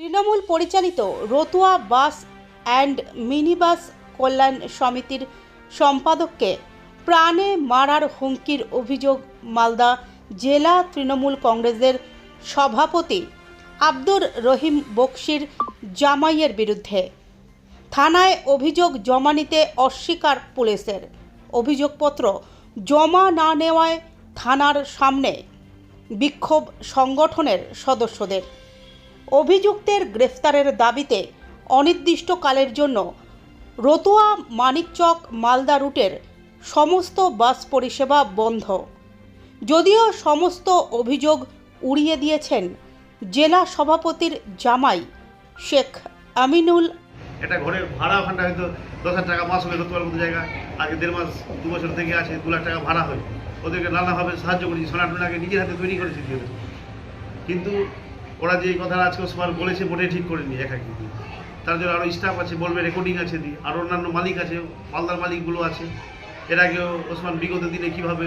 তৃণমূল পরিচালিত Ratua bus and minibus কল্যাণ সমিতির সম্পাদককে প্রাণে মারার হুমকির অভিযোগ মালদা জেলা তৃণমূল কংগ্রেসের সভাপতি আব্দুর রহিম বক্সির জামাইয়ের বিরুদ্ধে। থানায় অভিযোগ জমা নিতে অস্বীকার পুলিশের। অভিযোগপত্র জমা না নেওয়ায় থানার সামনে বিক্ষোভ সংগঠনের সদস্যদের। অভিযুক্তের গ্রেফতারের দাবিতে অনির্দিষ্টকালের জন্য রতুয়া মানিকচক মালদা রুটের সমস্ত বাস পরিষেবা বন্ধ। যদিও সমস্ত অভিযোগ উড়িয়ে দিয়েছেন জেলা সভাপতির জামাই শেখ আমিনুল। একটা ঘরের ভাড়া ওখানটা হয়তো দশ টাকা মাস হলে রতুয়ার মতো জায়গা আগে দেড় মাস, দু বছর থেকে আছে, দু লাখ টাকা ভাড়া হয় ওদেরকে নানাভাবে সাহায্য করেছি, সোনা টোনাকে নিজের হাতে তৈরি করেছি। কিন্তু ওরা যে কথাটা আজকে ওসমান বলেছে মোটেই ঠিক করে করেনি একাকি তার জন্য আরও স্টাফ আছে, বলবে রেকর্ডিং আছে দি। আর অন্যান্য মালিক আছে, মালদার মালিকগুলো আছে। এর আগেও ওসমান বিগত দিনে কীভাবে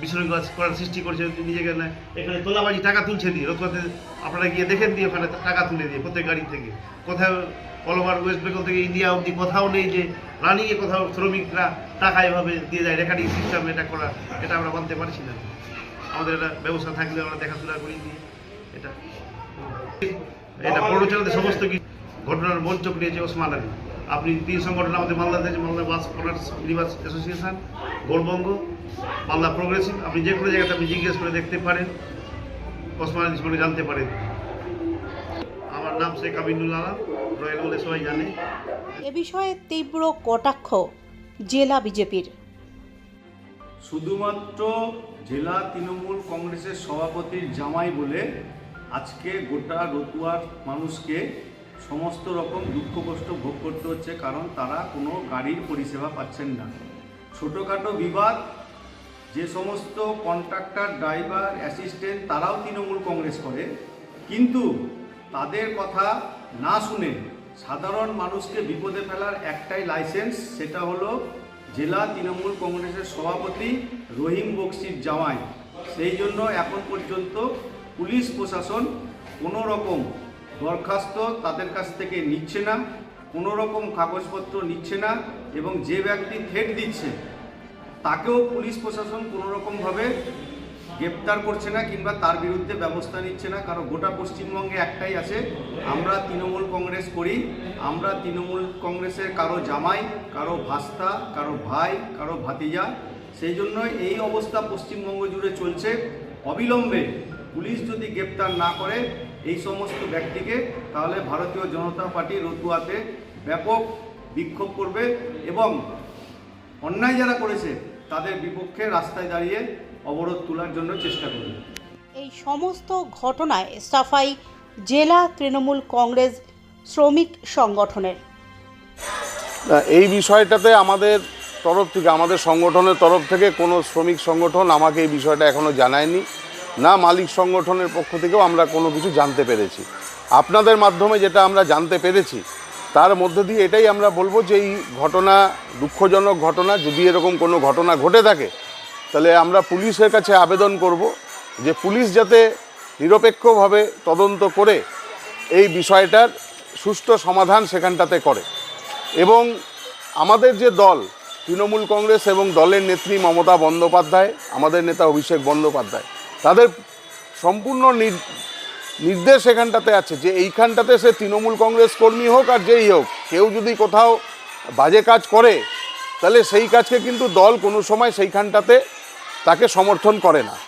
বিশৃঙ্খলা করার সৃষ্টি করছে নিজেকে না এখানে তোলাবাজি টাকা তুলছে দিয়ে রতুয়াতে আপনারা গিয়ে দেখেন দিয়ে ওখানে টাকা তুলে দিয়ে প্রত্যেক গাড়ি থেকে। কোথাও অল ওভার ওয়েস্ট বেঙ্গল থেকে ইন্ডিয়া অবধি কোথাও নেই যে রানিংয়ে কোথাও শ্রমিকরা টাকা এভাবে দিয়ে যায়। রেকর্ডিং সিস্টেম এটা করা, এটা আমরা মানতে পারছি না। আমাদের এটা ব্যবস্থা থাকলে আমরা দেখাশোনা করি দিয়ে, এটা এটা পৌরচালকের সমস্ত কিছু ঘটনার মঞ্চ নিয়েছে ওসমান আলী। আপনি তিন সংগঠন আমাদের আছে Malda bus owners universe association Gourbanga Malda progressive. আপনি যে কোনো জায়গাতে আপনি জিজ্ঞেস করে দেখতে পারেন ওসমান আলী সম্পর্কে জানতে পারেন। আমার নাম শেখ আমিনুল আলম রয়্যাল বলে সবাই জানে। এ বিষয়ে তীব্র কটাক্ষ জেলা বিজেপির। শুধুমাত্র জেলা তৃণমূল কংগ্রেসের সভাপতির জামাই বলে আজকে গোটা রতুয়ার মানুষকে সমস্ত রকম দুঃখ, কষ্ট ভোগ করতে হচ্ছে, কারণ তারা কোনো গাড়ির পরিষেবা পাচ্ছেন না। ছোটোখাটো বিবাদ, যে সমস্ত কন্ট্রাক্টর, ড্রাইভার, অ্যাসিস্ট্যান্ট, তারাও তৃণমূল কংগ্রেস করে, কিন্তু তাদের কথা না শুনে সাধারণ মানুষকে বিপদে ফেলার একটাই লাইসেন্স, সেটা হলো জেলা তৃণমূল কংগ্রেসের সভাপতি রহিম বক্সির জামাই। সেই জন্য এখন পর্যন্ত পুলিশ প্রশাসন কোনো রকম দরখাস্ত তাদের কাছ থেকে নিচ্ছে না কোনো রকম কাগজপত্র নিচ্ছে না এবং যে ব্যক্তি থ্রেট দিচ্ছে, তাকেও পুলিশ প্রশাসন কোনো রকমভাবে গ্রেপ্তার করছে না কিংবা তার বিরুদ্ধে ব্যবস্থা নিচ্ছে না। কারণ গোটা পশ্চিমবঙ্গে একটাই আছে, আমরা তৃণমূল কংগ্রেস করি, আমরা তৃণমূল কংগ্রেসের কারও জামাই, কারও ভাস্তা, কারও ভাই, কারও ভাতিজা, সেই জন্য এই অবস্থা পশ্চিমবঙ্গ জুড়ে চলছে। অবিলম্বে পুলিশ যদি গ্রেপ্তার না করে এই সমস্ত ব্যক্তিকে তাহলে ভারতীয় জনতা পার্টি রতুয়াতে ব্যাপক বিক্ষোভ করবে এবং অন্যায় যারা করেছে তাদের বিপক্ষে রাস্তায় দাঁড়িয়ে অবরোধ তোলার জন্য চেষ্টা করবে। এই সমস্ত ঘটনায় সাফাই জেলা তৃণমূল কংগ্রেস শ্রমিক সংগঠনের। এই বিষয়টাতে আমাদের তরফ থেকে আমাদের সংগঠনের তরফ থেকে কোনো শ্রমিক সংগঠন আমাকে এই বিষয়টা এখনও জানায়নি। না মালিক সংগঠনের পক্ষ থেকেও আমরা কোনো কিছু জানতে পেরেছি। আপনাদের মাধ্যমে যেটা আমরা জানতে পেরেছি, তার মধ্যে দিয়ে এটাই আমরা বলব যে এই ঘটনা, দুঃখজনক ঘটনা, যদি এরকম কোনো ঘটনা ঘটে থাকে, তাহলে আমরা পুলিশের কাছে আবেদন করব যে পুলিশ যাতে নিরপেক্ষভাবে তদন্ত করে এই বিষয়টার সুষ্ঠু সমাধান সেখানটাতে করে। এবং আমাদের যে দল, তৃণমূল কংগ্রেস এবং দলের নেত্রী মমতা বন্দ্যোপাধ্যায়, আমাদের নেতা অভিষেক বন্দ্যোপাধ্যায় তাদের সম্পূর্ণ নির- নির্দেশ এখানটাতে আছে যে এইখানটাতে সে তৃণমূল কংগ্রেস কর্মী হোক আর যেই হোক, কেউ যদি কোথাও বাজে কাজ করে, তাহলে সেই কাজকে কিন্তু দল কোনো সময় সেইখানটাতে তাকে সমর্থন করে না।